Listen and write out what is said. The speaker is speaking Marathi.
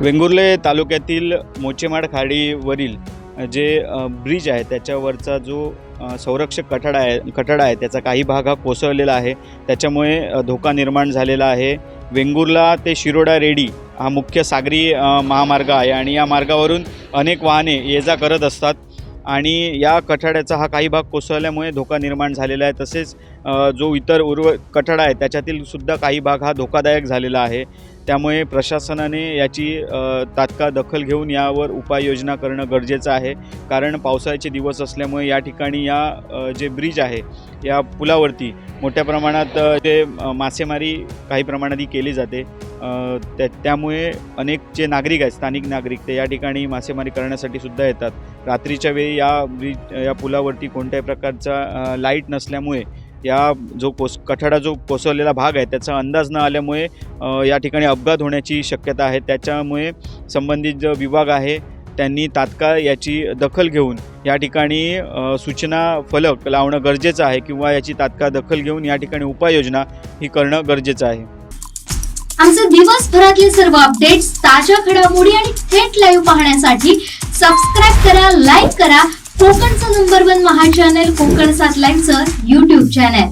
वेंगुर्ले तालुक्यातील मोचेमाड खाडीवरील जे ब्रिज आहे त्याच्यावरचा जो संरक्षक कठडा आहे कठडा आहे त्याचा काही भाग हा कोसळलेला आहे. त्याच्यामुळे धोका निर्माण झालेला आहे. वेंगुर्ला ते शिरोडा रेडी हा मुख्य सागरी महामार्ग आहे आणि या मार्गावरून अनेक वाहने ये जा करत असतात. आणि या कठाड्याचा हा काही भाग कोसळल्यामुळे धोका निर्माण झालेला आहे. तसेच जो इतर उर्व कठाडा आहे त्याच्यातील सुद्धा काही भाग हा धोकादायक झालेला आहे. त्यामुळे प्रशासनाने याची तात्काळ दखल घेऊन यावर उपाययोजना करणं गरजेचं आहे. कारण पावसाळ्याचे दिवस असल्यामुळे या ठिकाणी या जे ब्रिज आहे या पुलावरती मोठ्या प्रमाणात ते मासेमारी काही प्रमाणात ही केली जाते. त्या त्यामुळे अनेक जे नागरिक आहेत स्थानिक नागरिक ते या ठिकाणी मासेमारी करण्यासाठी सुद्धा येतात. रात्रीच्या वेळी या ब्रिज या पुलावरती कोणत्याही प्रकारचा लाइट नसल्यामुळे या जो कोस कठाडा जो कोसळलेला भाग आहे त्याचा अंदाज न आल्यामुळे या ठिकाणी अपघात होण्याची शक्यता आहे. त्याच्यामुळे संबंधित जो विभाग आहे त्यांनी तात्काळ याची दखल घेऊन या ठिकाणी सूचना फलक लावणं गरजेचं आहे किंवा याची तात्काळ दखल घेऊन या ठिकाणी उपाययोजना ही करणं गरजेचं आहे. आमचे दिवसभरातले सर्व अपडेट्स ताज्या घडामोडी आणि थेट लाईव्ह पाहण्यासाठी सबस्क्राईब करा लाईक करा. कोकणचं नंबर वन महा चॅनल कोकण सात लाईव्हचं युट्यूब चॅनल